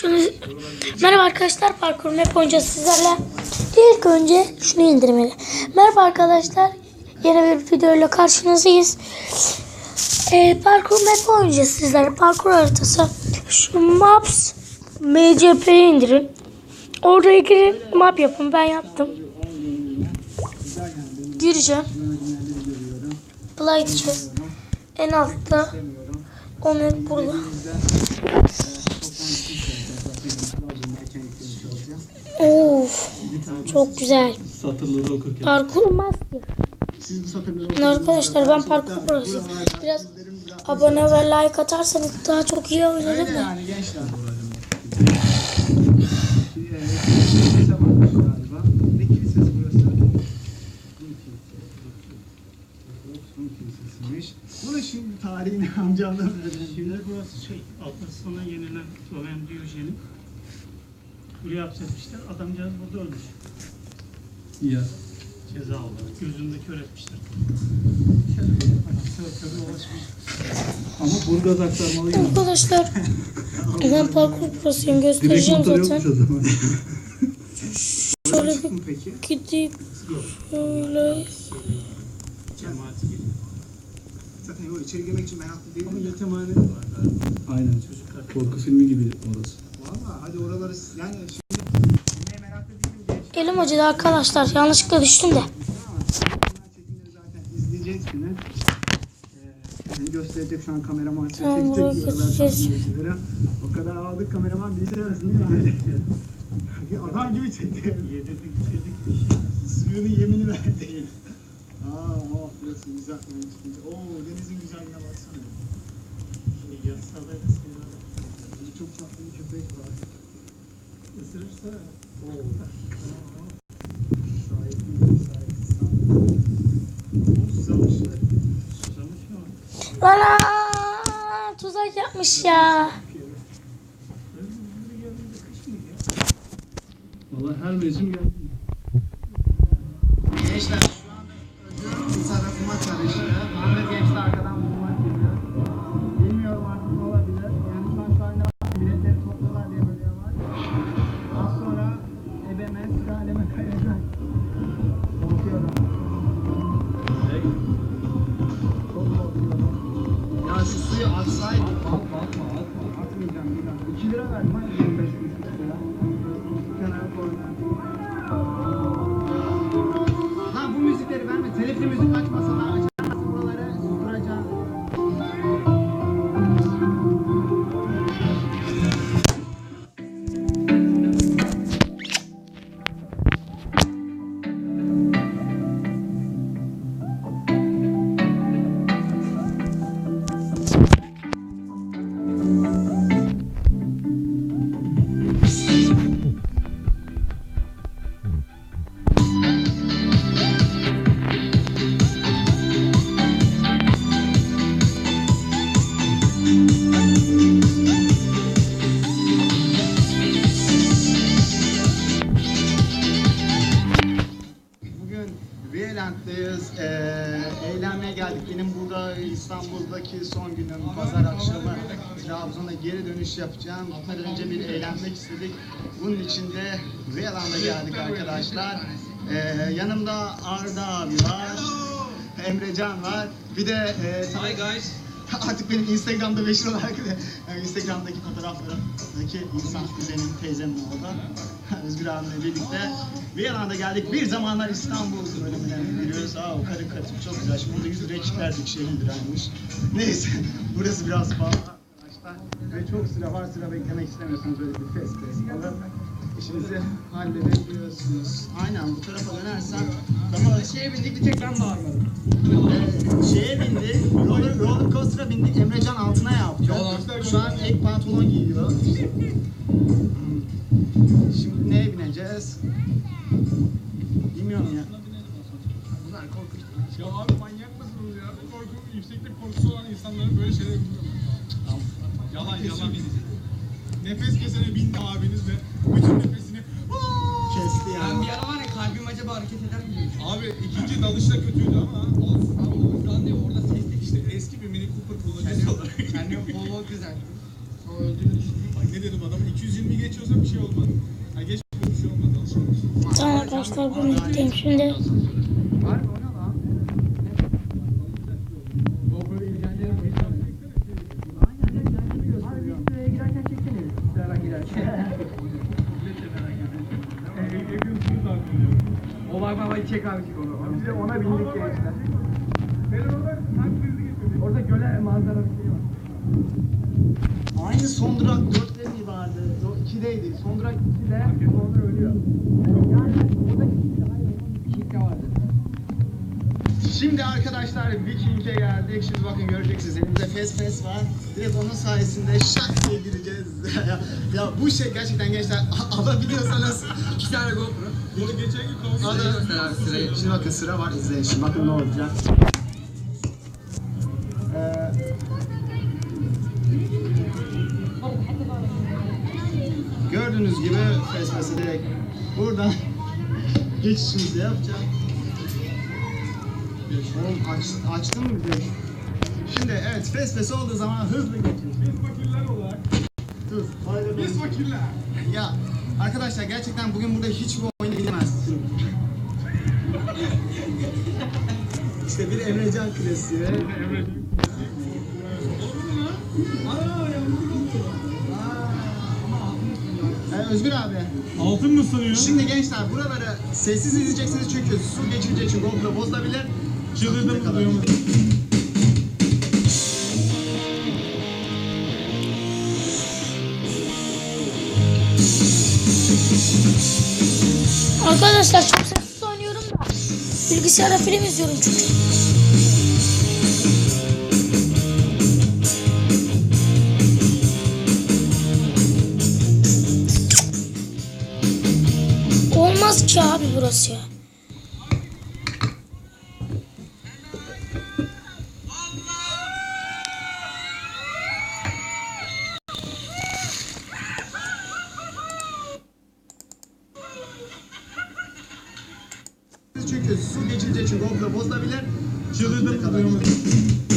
Şunu Merhaba arkadaşlar parkur map oynayacağız sizlerle. İlk önce şunu indirmeli. Merhaba arkadaşlar. Yeni bir videoyla karşınızdayız. Ee, parkur map oynayacağız sizlerle. Parkur haritası. Şu maps MCP'yi indirin. Oraya girin map yapın. Ben yaptım. Gireceğim. Play diyeceğiz. En altta. Onu burada. Çok güzel. Satırları okurken. Parkur master. Arkadaşlar ben parkur burası. Biraz abone ve like atarsanız daha çok iyi oynarım da. Yani gençler. Tarihini amcamdan öğrendim. Şimdi burası şey, Atlas'tan yenilen Roman Diyojen'in buraya hapsetmişler. Adamcağız burada ölmüş. Ya. Ceza olarak. Gözünde kör etmişler. Ama Burgaz aktarmalı gibi. Arkadaşlar ben parkur Direkt göstereceğim motor zaten. yokmuş o zaman. Şöyle bir gidip şöyle. Cemaati gibi. Zaten içeri girmek için meraklı değil Ama galiba. Aynen. Çocuklar. Korku filmi gibi orası. Hadi oraları yani şimdi meraklı değilim. Elim acıdı arkadaşlar. Yanlışlıkla düştüm de. İzleyeceksiniz. Ee, seni gösterecek şu an kameraman Tamam, buraya geçeceğiz. O kadar aldık kameraman bilgisayar arasında değil mi? Adam gibi çekti. Yedirdik, içirdik. Suyunu yemini verdi. Aa, oh burası güzel. Oo denizin güzelliğine baksana. Şimdi yasaları seviyorlar. Çok tatlı bir köpek var. Isırırsa. Susamış. susamış ama. Bana tuzak yapmış ya? Valla her mevsim geldi. Geldik. Benim burada İstanbul'daki son günüm. Pazar akşamı Trabzon'a geri dönüş yapacağım. Gitmeden önce bir eğlenmek istedik. Bunun için de Viyeland'a geldik arkadaşlar. Ee, yanımda Arda abi var. Emrecan var. Bir de e, Hi guys. Artık benim Instagram'da meşhur olarak da yani Instagram'daki fotoğraflarımdaki insan kuzenim, teyzem orada. Özgür abimle birlikte Viyana'da geldik. Bir zamanlar İstanbul bölümüne giriyoruz. Aa o karı katı çok güzel. Şimdi burada 100 liraya çıkardık şehir liraymış. Neyse burası biraz pahalı. Ve çok sıra var sıra beklemek istemiyorsanız böyle bir fes fes işinizi halledebiliyorsunuz. Aynen bu tarafa dönersen daha Şeye bindik bir tek ben bağırmadım. ee, şeye bindik, roller, roller coaster'a bindik, Emrecan altına yaptı. Şu an ek pantolon giyiyor. Şimdi neye bineceğiz? Bilmiyorum ya. Bunlar korkunç. Ya abi manyak mısınız ya? Korku, yükseklik korkusu olan insanların böyle şeyler yapıyor. Yalan yalan. Nefes kesene bindi abiniz ve bütün nefesini Kesti Ben yani. bir ara var ya kalbim acaba hareket eder mi. Abi ikinci dalış da kötüydü ama olsun. Abi o an değil orada seslik İşte eski bir Mini Cooper kullanıcısı olarak. Kendimi bol bol güzel. Sonra öldüğünü düşündüm. Bak ne dedim adamın 220 geçiyorsa bir şey olmadı. Ha geçmiyor bir şey olmadı. Alışılmış. Tamam arkadaşlar bunu yükleyeyim şimdi. Var mı o ne lan? GoPro'yu ilgilendiren bir Abi biz buraya girerken çeksene. Sıra girerken. O bak bak çek abi çek onu. Biz de ona bindik gençler. Ben orada kalp krizi geçirdim. Orada göle manzara bir şey var. Aynı son durak 4'te mi vardı? 2'deydi. Son durak 2'de. Orada ölüyor. Yani orada bir şey vardı. Şimdi arkadaşlar Viking'e geldik. Şimdi bakın göreceksiniz elimizde fes fes var. Direkt onun sayesinde şak diye gireceğiz. ya, ya bu şey gerçekten gençler alabiliyorsanız İki tane GoPro. Bunu geçen gün kavga alın. Şimdi bakın sıra var izleyin şimdi bakın ne olacak. Ee, gördüğünüz gibi fes fesi direkt buradan geçişimizi yapacağım. Oğlum aç, açtın mı direkt? Şimdi evet fes fes olduğu zaman hızlı geçiyoruz. Biz fakirler olarak. Dur. Haydi Biz fakirler. Ya arkadaşlar gerçekten bugün burada hiçbir oyuna gidemezsin. işte bir Emrecan klasiği. Ee, Özgür abi. Altın mı sanıyor? Şimdi gençler buraları sessiz izleyeceksiniz çünkü su geçince için GoPro bozulabilir. Çıldırdım musun? Arkadaşlar çok sessiz oynuyorum da. Bilgisayarda film izliyorum çünkü. Olmaz ki abi burası ya. Çünkü su geçince GoPro bozulabilir. Çıldırdım